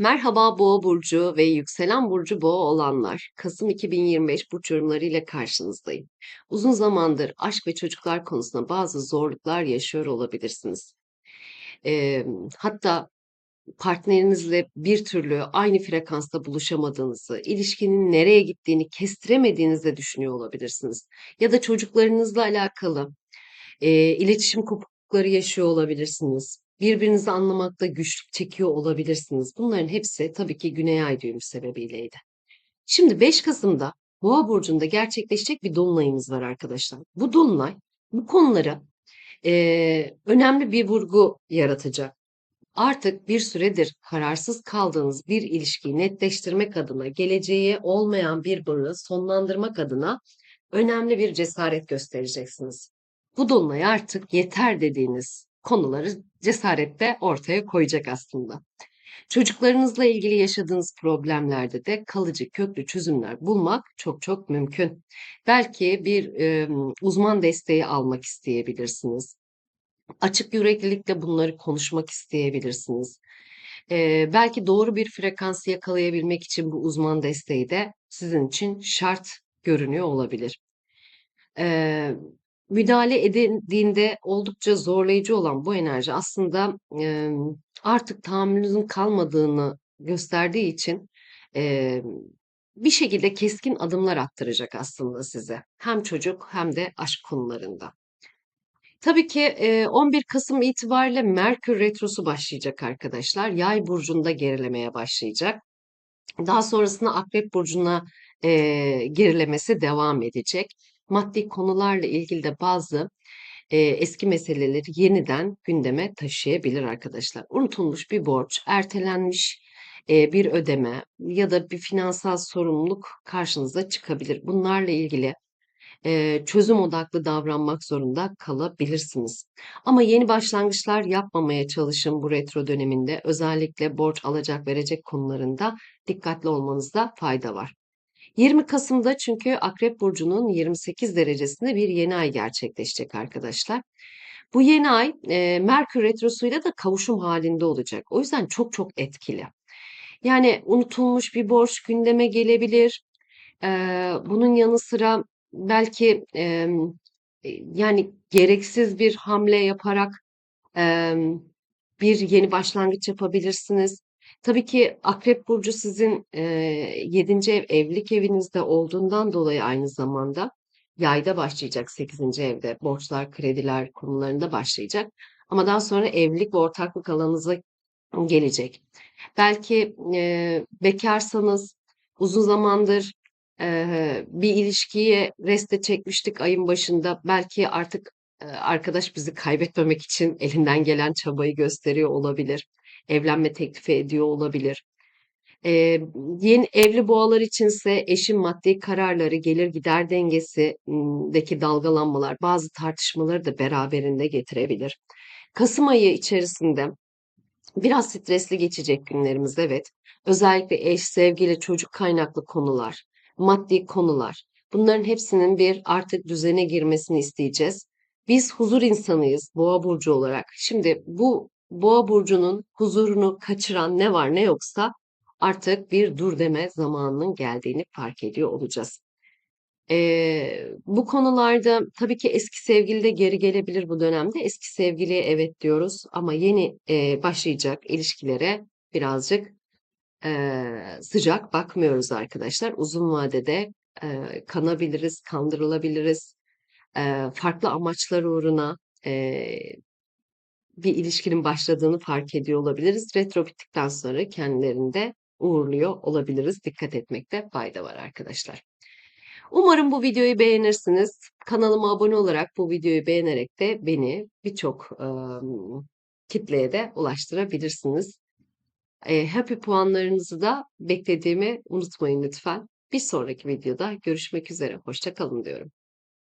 Merhaba Boğa burcu ve yükselen burcu Boğa olanlar. Kasım 2025 burç yorumlarıyla karşınızdayım. Uzun zamandır aşk ve çocuklar konusunda bazı zorluklar yaşıyor olabilirsiniz. Ee, hatta partnerinizle bir türlü aynı frekansta buluşamadığınızı, ilişkinin nereye gittiğini kestiremediğinizi de düşünüyor olabilirsiniz. Ya da çocuklarınızla alakalı e, iletişim kopuklukları yaşıyor olabilirsiniz. Birbirinizi anlamakta güçlük çekiyor olabilirsiniz. Bunların hepsi tabii ki Güney Ay düğümü sebebiyleydi. Şimdi 5 Kasım'da Boğa burcunda gerçekleşecek bir dolunayımız var arkadaşlar. Bu dolunay bu konulara e, önemli bir vurgu yaratacak. Artık bir süredir kararsız kaldığınız bir ilişkiyi netleştirmek adına, geleceğe olmayan bir bağı sonlandırmak adına önemli bir cesaret göstereceksiniz. Bu dolunay artık yeter dediğiniz konuları cesaretle ortaya koyacak aslında. Çocuklarınızla ilgili yaşadığınız problemlerde de kalıcı köklü çözümler bulmak çok çok mümkün. Belki bir e, uzman desteği almak isteyebilirsiniz. Açık yüreklilikle bunları konuşmak isteyebilirsiniz. E, belki doğru bir frekansı yakalayabilmek için bu uzman desteği de sizin için şart görünüyor olabilir. E, müdahale edildiğinde oldukça zorlayıcı olan bu enerji aslında e, artık tahammülünüzün kalmadığını gösterdiği için e, bir şekilde keskin adımlar attıracak aslında size. Hem çocuk hem de aşk konularında. Tabii ki e, 11 Kasım itibariyle Merkür Retrosu başlayacak arkadaşlar. Yay burcunda gerilemeye başlayacak. Daha sonrasında Akrep burcuna gerilemesi devam edecek maddi konularla ilgili de bazı e, eski meseleleri yeniden gündeme taşıyabilir arkadaşlar. Unutulmuş bir borç, ertelenmiş e, bir ödeme ya da bir finansal sorumluluk karşınıza çıkabilir. Bunlarla ilgili e, çözüm odaklı davranmak zorunda kalabilirsiniz. Ama yeni başlangıçlar yapmamaya çalışın bu retro döneminde. Özellikle borç alacak verecek konularında dikkatli olmanızda fayda var. 20 Kasım'da çünkü Akrep Burcu'nun 28 derecesinde bir yeni ay gerçekleşecek arkadaşlar. Bu yeni ay e, Merkür Retrosu'yla da kavuşum halinde olacak. O yüzden çok çok etkili. Yani unutulmuş bir borç gündeme gelebilir. E, bunun yanı sıra belki e, yani gereksiz bir hamle yaparak e, bir yeni başlangıç yapabilirsiniz. Tabii ki Akrep Burcu sizin e, 7. ev evlilik evinizde olduğundan dolayı aynı zamanda yayda başlayacak 8. evde borçlar, krediler konularında başlayacak. Ama daha sonra evlilik ve ortaklık alanınıza gelecek. Belki e, bekarsanız uzun zamandır e, bir ilişkiye reste çekmiştik ayın başında. Belki artık e, arkadaş bizi kaybetmemek için elinden gelen çabayı gösteriyor olabilir evlenme teklifi ediyor olabilir. Ee, yeni evli boğalar içinse eşin maddi kararları, gelir gider dengesindeki dalgalanmalar bazı tartışmaları da beraberinde getirebilir. Kasım ayı içerisinde biraz stresli geçecek günlerimiz evet. Özellikle eş, sevgili, çocuk kaynaklı konular, maddi konular. Bunların hepsinin bir artık düzene girmesini isteyeceğiz. Biz huzur insanıyız boğa burcu olarak. Şimdi bu Boğa burcunun huzurunu kaçıran ne var ne yoksa artık bir dur deme zamanının geldiğini fark ediyor olacağız. Ee, bu konularda tabii ki eski sevgili de geri gelebilir bu dönemde. Eski sevgiliye evet diyoruz ama yeni e, başlayacak ilişkilere birazcık e, sıcak bakmıyoruz arkadaşlar. Uzun vadede e, kanabiliriz, kandırılabiliriz. E, farklı amaçlar uğruna e, bir ilişkinin başladığını fark ediyor olabiliriz. Retro bittikten sonra kendilerinde uğurluyor olabiliriz. Dikkat etmekte fayda var arkadaşlar. Umarım bu videoyu beğenirsiniz. Kanalıma abone olarak bu videoyu beğenerek de beni birçok e, kitleye de ulaştırabilirsiniz. E, happy puanlarınızı da beklediğimi unutmayın lütfen. Bir sonraki videoda görüşmek üzere. Hoşçakalın diyorum.